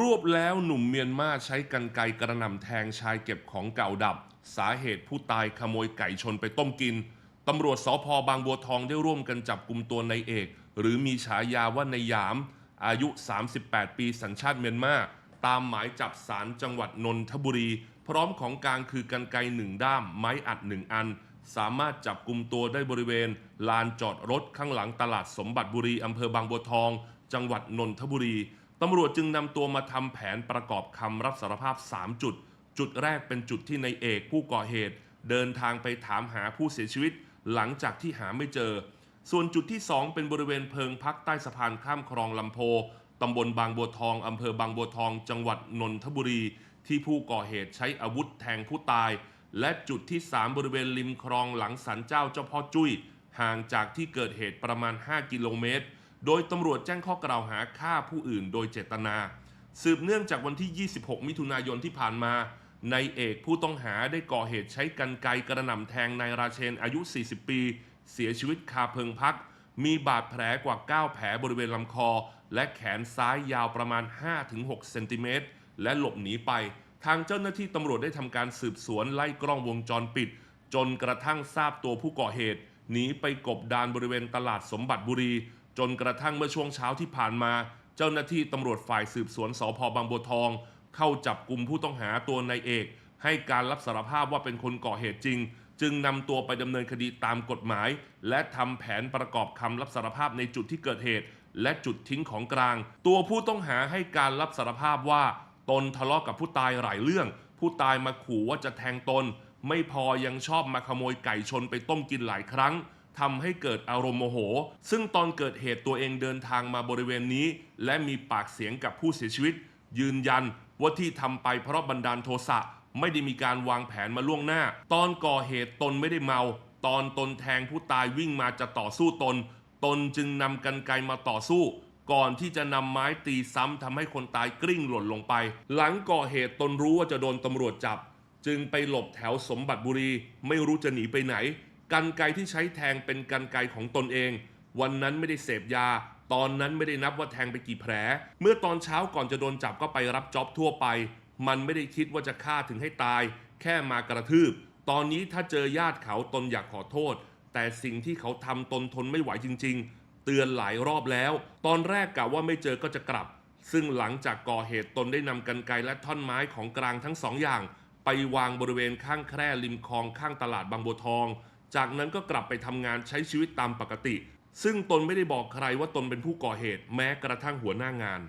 รวบแล้วหนุ่มเมียนมาใช้กันไกกระหน่ำแทงชายเก็บของเก่าดับ สาเหตุผู้ตายขโมยไก่ชนไปต้มกินตำรวจสพบางบัวทองได้ร่วมกันจับกลุ่มตัวนายเอก หรือมีฉายาว่านายยาม อายุ 38 ปีสัญชาติเมียนมาตามหมายจับสารจังหวัดนนทบุรี พร้อมของกลางคือกันไกหนึ่งด้าม ไม้อัดหนึ่งอัน สามารถจับกลุ่มตัวได้บริเวณ ลานจอดรถข้างหลังตลาดสมบัติบุรีอำเภอบางบัวทอง จังหวัดนนทบุรี ตำรวจจึงนำตัวมาทำแผนประกอบคำรับสารภาพ 3 จุด จุดแรกเป็นจุดที่ในเอกผู้ก่อเหตุ เดินทางไปถามหาผู้เสียชีวิต หลังจากที่หาไม่เจอ ส่วนจุดที่ 2 เป็นบริเวณเพิงพักใต้สะพานข้ามคลองลำโพตำบลบางบัวทองอำเภอบางบัวทอง จังหวัดนนทบุรี ที่ผู้ก่อเหตุใช้อาวุธแทงผู้ตาย และจุดที่ 3 บริเวณริมคลองหลังสันเจ้าเจ้าพ่อจุ้ยห่างจากที่เกิดเหตุประมาณ 5 กิโลเมตร โดยตำรวจแจ้งข้อกล่าวหาฆ่าผู้อื่นโดยเจตนา สืบเนื่องจากวันที่ 26 มิถุนายนที่ผ่านมานายเอกผู้ต้องหาได้ก่อเหตุใช้กันไกกระหน่ำแทงนายราเชนอายุ 40 ปี เสียชีวิตคาเพิงพัก มีบาดแผลกว่า 9 แผลบริเวณลำคอ และแขนซ้ายยาวประมาณ 5-6 เซนติเมตรและหลบหนีไป ทางเจ้าหน้าที่ตำรวจได้ทำการสืบสวนไล่กล้องวงจรปิด จนกระทั่งทราบตัวผู้ก่อเหตุหนีไปกบดานบริเวณตลาดสมบัติบุรี จนกระทั่งเมื่อช่วงเช้าที่ผ่านมา เจ้าหน้าที่ตำรวจฝ่ายสืบสวนสพบางบัวทอง เข้าจับกลุ่มผู้ต้องหาตัวนายเอก ให้การรับสารภาพว่าเป็นคนก่อเหตุจริง จึงนำตัวไปดำเนินคดีตามกฎหมาย และทำแผนประกอบคำรับสารภาพในจุดที่เกิดเหตุ และจุดทิ้งของกลาง ตัวผู้ต้องหาให้การรับสารภาพว่าตนทะเลาะกับผู้ตายหลายเรื่อง ผู้ตายมาขู่ว่าจะแทงตน ไม่พอยังชอบมาขโมยไก่ชนไปต้มกินหลายครั้ง ทำให้เกิดอารมณ์โมโห ซึ่งตอนเกิดเหตุตัวเองเดินทางมาบริเวณนี้ และมีปากเสียงกับผู้เสียชีวิต ยืนยันว่าที่ทำไปเพราะบันดาลโทสะไม่ได้มีการวางแผนมาล่วงหน้า ตอนก่อเหตุตนไม่ได้เมา ตอนตนแทงผู้ตายวิ่งมาจะต่อสู้ตน ตนจึงนำกันไกมาต่อสู้ ก่อนที่จะนำไม้ตีซ้ำทำให้คนตายกลิ้งหล่นลงไป หลังก่อเหตุตนรู้ว่าจะโดนตำรวจจับ จึงไปหลบแถวสมบัติบุรี ไม่รู้จะหนีไปไหน กันไกที่ใช้แทงเป็นกันไกของตนเอง วันนั้นไม่ได้เสพยา ตอนนั้นไม่ได้นับว่าแทงไปกี่แผล เมื่อตอนเช้าก่อนจะโดนจับก็ไปรับจ็อบทั่วไป มันไม่ได้คิดว่าจะฆ่าถึงให้ตาย แค่มากระทืบ ตอนนี้ถ้าเจอญาติเขาตนอยากขอโทษ แต่สิ่งที่เขาทำตนทนไม่ไหวจริง ๆ เตือนหลายรอบแล้ว ตอนแรกกะว่าไม่เจอก็จะกลับ ซึ่งหลังจากก่อเหตุตนได้นำกันไกและท่อนไม้ของกลางทั้งสองอย่าง ไปวางบริเวณข้างแคร่ริมคลองข้างตลาดบางบัวทอง จากนั้นก็กลับไปทำงานใช้ชีวิตตามปกติ ซึ่งตนไม่ได้บอกใครว่าตนเป็นผู้ก่อเหตุ แม้กระทั่งหัวหน้างาน